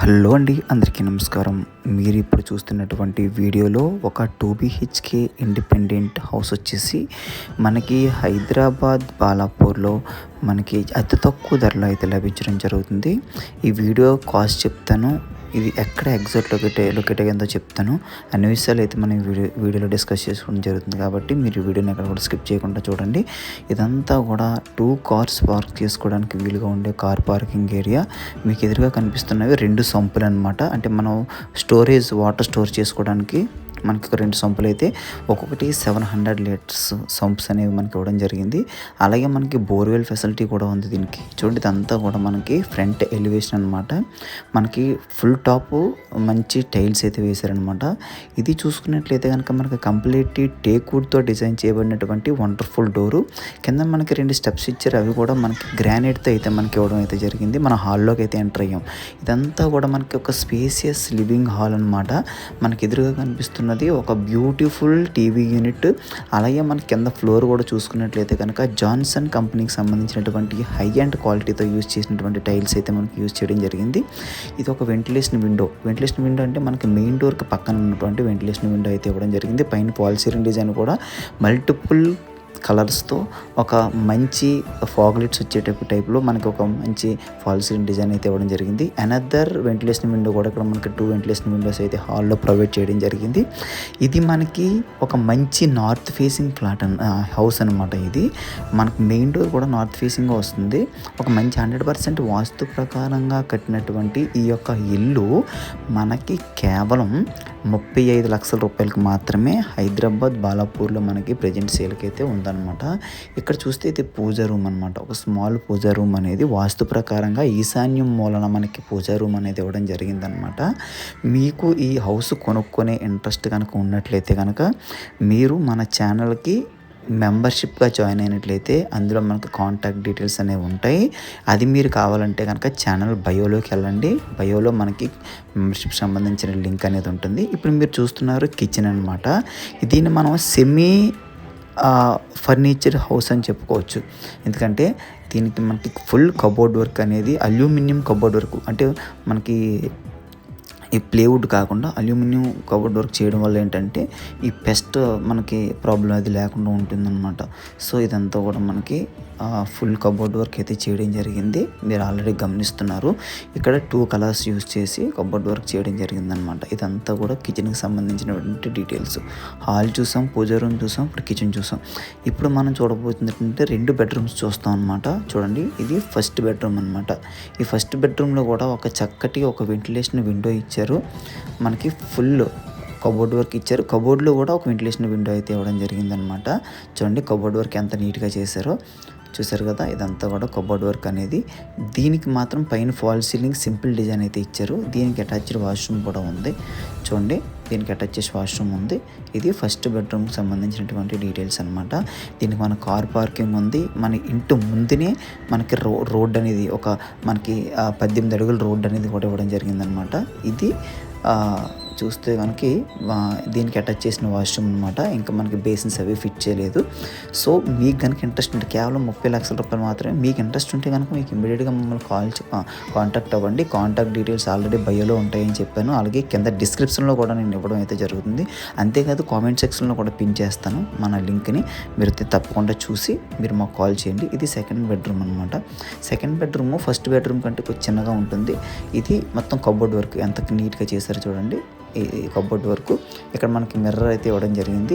Hello అండి అందరికీ నమస్కారం. మీరు ఇప్పుడు చూస్తున్నటువంటి వీడియోలో ఒక టూ బీహెచ్కే ఇండిపెండెంట్ హౌస్ వచ్చేసి మనకి హైదరాబాద్ బాలాపూర్లో మనకి అతి తక్కువ ధరలో అయితే లభించడం జరుగుతుంది. ఈ వీడియో కాస్ట్ చెప్తాను. ఇది ఎక్కడ ఎగ్జాక్ట్ లొకేట్ లొకేట్ అయ్యిందో చెప్తాను. అన్ని విషయాలు అయితే మనం వీడియో వీడియోలో డిస్కస్ చేసుకోవడం జరుగుతుంది కాబట్టి మీరు వీడియోని ఎక్కడ కూడా స్కిప్ చేయకుండా చూడండి. ఇదంతా కూడా టూ కార్స్ పార్క్ చేసుకోవడానికి వీలుగా ఉండే కార్ పార్కింగ్ ఏరియా మీకు ఎదురుగా కనిపిస్తున్నవి రెండు సంపులు అనమాట అంటే మనం స్టోరేజ్ వాటర్ స్టోర్ చేసుకోవడానికి మనకి ఒక రెండు సంపులు అయితే ఒక్కొక్కటి సెవెన్ హండ్రెడ్ లీటర్స్ సంప్స్ అనేవి మనకి ఇవ్వడం జరిగింది. అలాగే మనకి బోర్వెల్ ఫెసిలిటీ కూడా ఉంది దీనికి. చూడండి ఇదంతా కూడా మనకి ఫ్రంట్ ఎలివేషన్ అనమాట మనకి ఫుల్ టాప్ మంచి టైల్స్ అయితే వేశారనమాట ఇది చూసుకున్నట్లయితే కనుక మనకి కంప్లీట్ టేక్ వుడ్తో డిజైన్ చేయబడినటువంటి వండర్ఫుల్ డోరు. కింద మనకి రెండు స్టెప్స్ ఇచ్చారు. అవి కూడా మనకి గ్రానైట్తో అయితే మనకి ఇవ్వడం అయితే జరిగింది. మన హాల్లోకి అయితే ఎంటర్ అయ్యాం. ఇదంతా కూడా మనకి ఒక స్పేసియస్ లివింగ్ హాల్ అనమాట మనకి ఎదురుగా కనిపిస్తున్న ఉన్నది. ఒక బ్యూటిఫుల్ టీవీ యూనిట్. అలాగే మన కింద ఫ్లోర్ కూడా చూసుకున్నట్లయితే కనుక జాన్సన్ కంపెనీకి సంబంధించినటువంటి హై అండ్ క్వాలిటీతో యూజ్ చేసినటువంటి టైల్స్ అయితే మనకి యూజ్ చేయడం జరిగింది. ఇది ఒక వెంటిలేషన్ విండో. వెంటిలేషన్ విండో అంటే మనకి మెయిన్ డోర్కి పక్కన ఉన్నటువంటి వెంటిలేషన్ విండో అయితే ఇవ్వడం జరిగింది. పైన పాల్ డిజైన్ కూడా. మల్టిపుల్ కలర్స్తో ఒక మంచి ఫాగ్లెట్స్ వచ్చేటప్పుడు టైప్లో మనకి ఒక మంచి ఫాల్ సీలింగ్ డిజైన్ అయితే ఇవ్వడం జరిగింది. అనదర్ వెంటిలేషన్ విండో కూడా ఇక్కడ మనకి టూ వెంటిలేషన్ విండోస్ అయితే హాల్లో ప్రొవైడ్ చేయడం జరిగింది. ఇది మనకి ఒక మంచి నార్త్ ఫేసింగ్ ఫ్లాట్ హౌస్ అనమాట ఇది. మనకు మెయిన్ డోర్ కూడా నార్త్ ఫేసింగ్గా వస్తుంది. ఒక మంచి హండ్రెడ్ పర్సెంట్ వాస్తు ప్రకారంగా కట్టినటువంటి ఈ యొక్క ఇల్లు మనకి కేవలం ముప్పై ఐదు లక్షల రూపాయలకు మాత్రమే హైదరాబాద్ బాలాపూర్లో మనకి ప్రజెంట్ సేల్కి అయితే ఉంది. ఉందన్నమాట. ఇక్కడ చూస్తే ఇది పూజ రూమ్ అనమాట ఒక స్మాల్ పూజ రూమ్ అనేది వాస్తు ప్రకారంగా ఈశాన్యం మూలన మనకి పూజ రూమ్ అనేది ఇవ్వడం జరిగిందనమాట మీకు ఈ హౌస్ కొనుక్కునే ఇంట్రెస్ట్ కనుక ఉన్నట్లయితే కనుక మీరు మన ఛానల్కి మెంబర్షిప్గా జాయిన్ అయినట్లయితే అందులో మనకు కాంటాక్ట్ డీటెయిల్స్ అనేవి ఉంటాయి. అది మీరు కావాలంటే కనుక ఛానల్ బయోలోకి వెళ్ళండి. బయోలో మనకి మెంబర్షిప్ సంబంధించిన లింక్ అనేది ఉంటుంది. ఇప్పుడు మీరు చూస్తున్నారు కిచెన్ అనమాట దీన్ని మనం సెమీ ఫర్నిచర్ హౌస్ అని చెప్పుకోవచ్చు. ఎందుకంటే దీనికి మనకి ఫుల్ కబోర్డ్ వర్క్ అనేది అల్యూమినియం కబోర్డ్ వర్క్ అంటే మనకి ఈ ప్లేవుడ్ కాకుండా అల్యూమినియం కబోర్డ్ వర్క్ చేయడం వల్ల ఏంటంటే ఈ పెస్ట్ మనకి ప్రాబ్లం అది లేకుండా ఉంటుందన్నమాట. సో ఇదంతా కూడా మనకి ఫుల్ కబోర్డ్ వర్క్ అయితే చేయడం జరిగింది. మీరు ఆల్రెడీ గమనిస్తున్నారు. ఇక్కడ టూ కలర్స్ యూస్ చేసి కబోర్డ్ వర్క్ చేయడం జరిగిందనమాట ఇదంతా కూడా కిచెన్కి సంబంధించినటువంటి డీటెయిల్స్ హాల్ చూసాం పూజ రూమ్ చూసాం ఇప్పుడు కిచెన్ చూసాం. ఇప్పుడు మనం చూడబోతుందంటే రెండు బెడ్రూమ్స్ చూస్తాం అనమాట చూడండి ఇది ఫస్ట్ బెడ్రూమ్ అనమాట ఈ ఫస్ట్ బెడ్రూమ్లో కూడా ఒక చక్కటి ఒక వెంటిలేషన్ విండో ఇచ్చారు. మనకి ఫుల్ కబోర్డ్ వర్క్ ఇచ్చారు. కబోర్డ్లో కూడా ఒక వెంటిలేషన్ విండో అయితే ఇవ్వడం జరిగిందనమాట చూడండి కబోర్డ్ వర్క్ ఎంత నీట్గా చేశారో. చూసారు కదా ఇదంతా కూడా కబోర్డ్ వర్క్ అనేది. దీనికి మాత్రం పైన ఫాల్ సీలింగ్ సింపుల్ డిజైన్ అయితే ఇచ్చారు. దీనికి అటాచ్డ్ వాష్రూమ్ కూడా ఉంది. చూడండి దీనికి అటాచ్ చేసి వాష్రూమ్ ఉంది. ఇది ఫస్ట్ బెడ్రూమ్కి సంబంధించినటువంటి డీటెయిల్స్ అనమాట దీనికి మన కార్ పార్కింగ్ ఉంది. మన ఇంటి ముందునే మనకి రో రోడ్ అనేది ఒక మనకి పద్దెనిమిది అడుగుల రోడ్ అనేది కూడా ఇవ్వడం జరిగిందనమాట ఇది చూస్తే మనకి దీనికి అటాచ్ చేసిన వాష్రూమ్ అనమాట ఇంకా మనకి బేసిన్స్ అవి ఫిట్ చేయలేదు. సో మీకు కనుక ఇంట్రెస్ట్ ఉంటే కేవలం ముప్పై లక్షల రూపాయలు మాత్రమే మీకు ఇంట్రెస్ట్ ఉంటే కనుక మీకు ఇమీడియట్గా మమ్మల్ని కాల్ కాంటాక్ట్ అవ్వండి. కాంటాక్ట్ డీటెయిల్స్ ఆల్రెడీ బయోలో ఉంటాయని చెప్పాను. అలాగే కింద డిస్క్రిప్షన్లో కూడా నేను ఇవ్వడం అయితే జరుగుతుంది. అంతేకాదు కామెంట్ సెక్షన్లో కూడా పిన్ చేస్తాను మన లింక్ని మీరు తప్పకుండా చూసి మీరు మాకు కాల్ చేయండి. ఇది సెకండ్ బెడ్రూమ్ అనమాట సెకండ్ బెడ్రూమ్ ఫస్ట్ బెడ్రూమ్ కంటే కొంచెం చిన్నగా ఉంటుంది. ఇది మొత్తం కబోర్డ్ వర్క్ ఎంత నీట్గా చేశారో చూడండి. ఈ కబోర్డ్ వరకు. ఇక్కడ మనకి మిర్రర్ అయితే ఇవ్వడం జరిగింది.